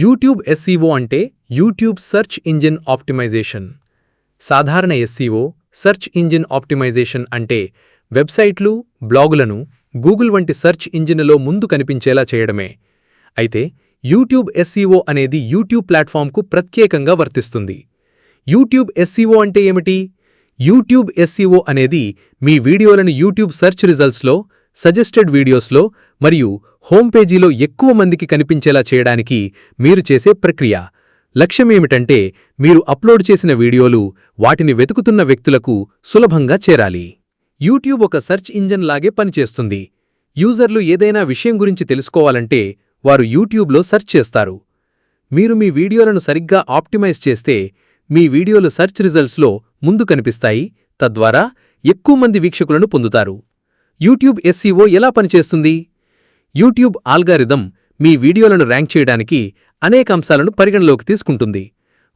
YouTube SEO అంటే YouTube search engine optimisation. సాధారణ SEO search engine optimisation అంటే వెబ్సైట్లు బ్లాగులను గూగుల్ వంటి సెర్చ్ ఇంజిన్లో ముందు కనిపించేలా చేయడమే. అయితే యూట్యూబ్ ఎస్సీఓ అనేది యూట్యూబ్ ప్లాట్ఫామ్కు ప్రత్యేకంగా వర్తిస్తుంది. యూట్యూబ్ ఎస్సీఓ అంటే ఏమిటి? యూట్యూబ్ ఎస్సీఓ అనేది మీ వీడియోలను యూట్యూబ్ సెర్చ్ రిజల్ట్స్లో సజెస్టెడ్ వీడియోస్లో మరియు హోమ్ పేజీలో ఎక్కువ మందికి కనిపించేలా చేయడానికి మీరు చేసే ప్రక్రియ. లక్ష్యమేమిటంటే మీరు అప్లోడ్ చేసిన వీడియోలు వాటిని వెతుకుతున్న వ్యక్తులకు సులభంగా చేరాలి. యూట్యూబ్ ఒక సెర్చ్ ఇంజన్ లాగే పనిచేస్తుంది. యూజర్లు ఏదైనా విషయం గురించి తెలుసుకోవాలంటే వారు యూట్యూబ్లో సెర్చ్ చేస్తారు. మీరు మీ వీడియోలను సరిగ్గా ఆప్టిమైజ్ చేస్తే మీ వీడియోలు సెర్చ్ రిజల్ట్స్లో ముందు కనిపిస్తాయి తద్వారా ఎక్కువ మంది వీక్షకులను పొందుతారు. యూట్యూబ్ ఎస్సీఓ ఎలా పనిచేస్తుంది? యూట్యూబ్ ఆల్గారిథం మీ వీడియోలను ర్యాంక్ చేయడానికి అనేక అంశాలను పరిగణలోకి తీసుకుంటుంది.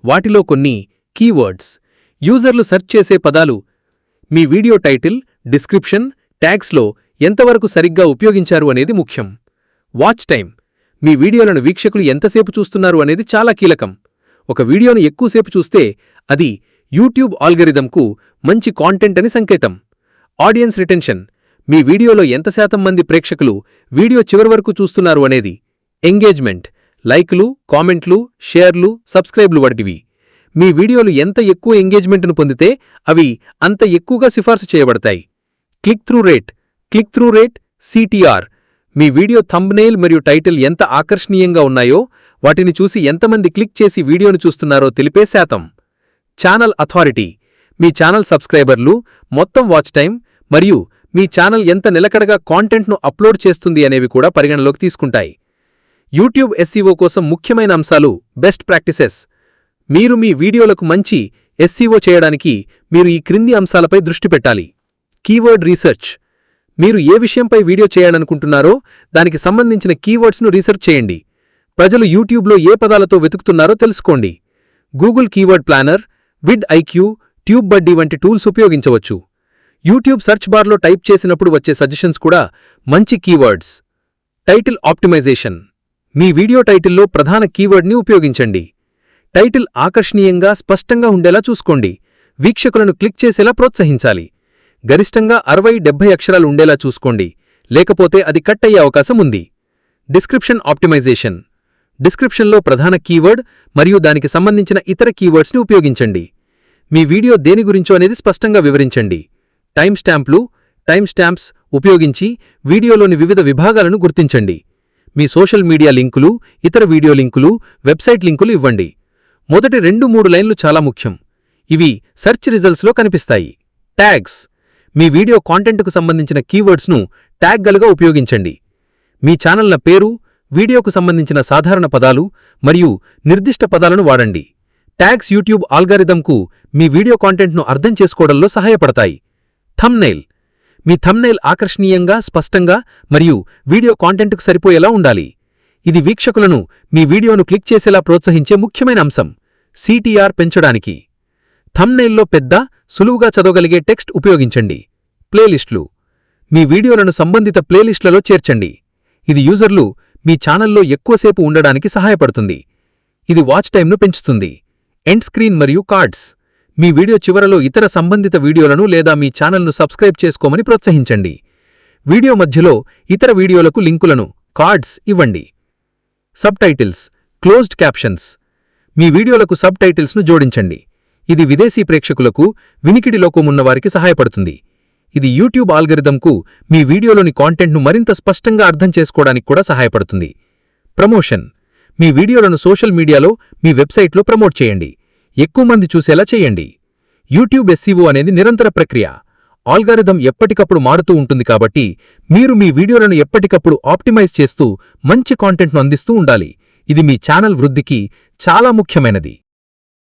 వాటిలో కొన్ని కీవర్డ్స్. యూజర్లు సెర్చ్ చేసే పదాలు. మీ వీడియో టైటిల్ డిస్క్రిప్షన్ ట్యాగ్స్లో ఎంతవరకు సరిగ్గా ఉపయోగించారు అనేది ముఖ్యం. వాచ్ టైం మీ వీడియోలను వీక్షకులు ఎంతసేపు చూస్తున్నారు అనేది చాలా కీలకం. ఒక వీడియోను ఎక్కువసేపు చూస్తే అది యూట్యూబ్ ఆల్గరిథంకు మంచి కాంటెంట్ అని సంకేతం. Audience retention. మీ వీడియోలో ఎంత శాతం మంది ప్రేక్షకులు వీడియో చివరి వరకు చూస్తున్నారు అనేది ఎంగేజ్మెంట్ లైకులు కామెంట్లు షేర్లు సబ్స్క్రైబ్లు వంటివి. మీ వీడియోలు ఎంత ఎక్కువ ఎంగేజ్మెంట్ను పొందితే అవి అంత ఎక్కువగా సిఫార్సు చేయబడతాయి. Click through rate click through rate CTR. మీ వీడియో థంబ్నెయిల్ మరియు టైటిల్ ఎంత ఆకర్షణీయంగా ఉన్నాయో వాటిని చూసి ఎంతమంది క్లిక్ చేసి వీడియోను చూస్తున్నారో తెలిపే శాతం. ఛానల్ అథారిటీ మీ ఛానల్ సబ్స్క్రైబర్లు మొత్తం వాచ్ టైం మరియు మీ ఛానల్ ఎంత నిలకడగా కాంటెంట్ను అప్లోడ్ చేస్తుంది అనేవి కూడా పరిగణలోకి తీసుకుంటాయి. యూట్యూబ్ ఎస్సీఓ కోసం ముఖ్యమైన అంశాలు బెస్ట్ ప్రాక్టీసెస్ మీరు మీ వీడియోలకు మంచి ఎస్సీఓ చేయడానికి మీరు ఈ క్రింది అంశాలపై దృష్టి పెట్టాలి. కీవర్డ్ రీసెర్చ్ మీరు ఏ విషయంపై వీడియో చేయాలనుకుంటున్నారో దానికి సంబంధించిన కీవర్డ్స్ను రీసెర్చ్ చేయండి. ప్రజలు యూట్యూబ్లో ఏ పదాలతో వెతుకుతున్నారో తెలుసుకోండి. Google keyword planner vidIQ TubeBuddy వంటి టూల్స్ ఉపయోగించవచ్చు. యూట్యూబ్ సర్చ్ బార్లో టైప్ చేసినప్పుడు వచ్చే సజెషన్స్ కూడా మంచి కీవర్డ్స్ టైటిల్ ఆప్టిమైజేషన్ మీ వీడియో టైటిల్లో ప్రధాన కీవర్డ్ని ఉపయోగించండి. టైటిల్ ఆకర్షణీయంగా స్పష్టంగా ఉండేలా చూసుకోండి. వీక్షకులను క్లిక్ చేసేలా ప్రోత్సహించాలి. గరిష్టంగా అరవై డెబ్బై అక్షరాలు ఉండేలా చూసుకోండి. లేకపోతే అది కట్ అయ్యే అవకాశం ఉంది. డిస్క్రిప్షన్ ఆప్టిమైజేషన్ డిస్క్రిప్షన్లో ప్రధాన కీవర్డ్ మరియు దానికి సంబంధించిన ఇతర కీవర్డ్స్ని ఉపయోగించండి. మీ వీడియో దేని గురించో అనేది స్పష్టంగా వివరించండి. టైం స్టాంప్లు టైం స్టాంప్స్ ఉపయోగించి వీడియోలోని వివిధ విభాగాలను గుర్తించండి. మీ సోషల్ మీడియా లింకులు ఇతర వీడియో లింకులు వెబ్సైట్ లింకులు ఇవ్వండి. మొదటి రెండు మూడు లైన్లు చాలా ముఖ్యం. ఇవి సెర్చ్ రిజల్ట్స్లో కనిపిస్తాయి. ట్యాగ్స్. మీ వీడియో కాంటెంట్కు సంబంధించిన కీవర్డ్స్ను ట్యాగ్గలుగా ఉపయోగించండి. మీ ఛానల్న పేరు వీడియోకు సంబంధించిన సాధారణ పదాలు మరియు నిర్దిష్ట పదాలను వాడండి. ట్యాగ్స్ యూట్యూబ్ ఆల్గారిథంకు మీ వీడియో కాంటెంట్ను అర్థం చేసుకోవడంలో సహాయపడతాయి. థమ్నైల్ మీ థమ్నైల్ ఆకర్షణీయంగా స్పష్టంగా మరియు వీడియో కాంటెంట్కు సరిపోయేలా ఉండాలి. ఇది వీక్షకులను మీ వీడియోను క్లిక్ చేసేలా ప్రోత్సహించే ముఖ్యమైన అంశం సిటిఆర్ పెంచడానికి. థమ్నైల్లో పెద్ద సులువుగా చదవగలిగే టెక్స్ట్ ఉపయోగించండి. ప్లేలిస్టులు. మీ వీడియోలను సంబంధిత ప్లేలిస్టులలో చేర్చండి. ఇది యూజర్లు మీ ఛానల్లో ఎక్కువసేపు ఉండడానికి సహాయపడుతుంది. ఇది వాచ్ టైంను పెంచుతుంది. ఎండ్ స్క్రీన్ మరియు కార్డ్స్. మీ వీడియో చివరలో ఇతర సంబంధిత వీడియోలను లేదా మీ ఛానల్ను సబ్స్క్రైబ్ చేసుకోమని ప్రోత్సహించండి. వీడియో మధ్యలో ఇతర వీడియోలకు లింకులను కార్డ్స్ ఇవ్వండి. Subtitles closed captions. మీ వీడియోలకు సబ్ టైటిల్స్ను జోడించండి. ఇది విదేశీ ప్రేక్షకులకు వినికిడి లోకమున్నవారికి సహాయపడుతుంది. ఇది యూట్యూబ్ ఆల్గరిథంకు మీ వీడియోలోని కాంటెంట్ను మరింత స్పష్టంగా అర్థం చేసుకోవడానికి కూడా సహాయపడుతుంది. ప్రమోషన్. మీ వీడియోలను సోషల్ మీడియాలో మీ వెబ్సైట్లో ప్రమోట్ చేయండి. ఎక్కువ మంది చూసేలా చేయండి. యూట్యూబ్ ఎస్సీఓ అనేది నిరంతర ప్రక్రియ. ఆల్గారిథం ఎప్పటికప్పుడు మారుతూ ఉంటుంది కాబట్టి మీరు మీ వీడియోలను ఎప్పటికప్పుడు ఆప్టిమైజ్ చేస్తూ మంచి కాంటెంట్ను అందిస్తూ ఉండాలి. ఇది మీ ఛానల్ వృద్ధికి చాలా ముఖ్యమైనది.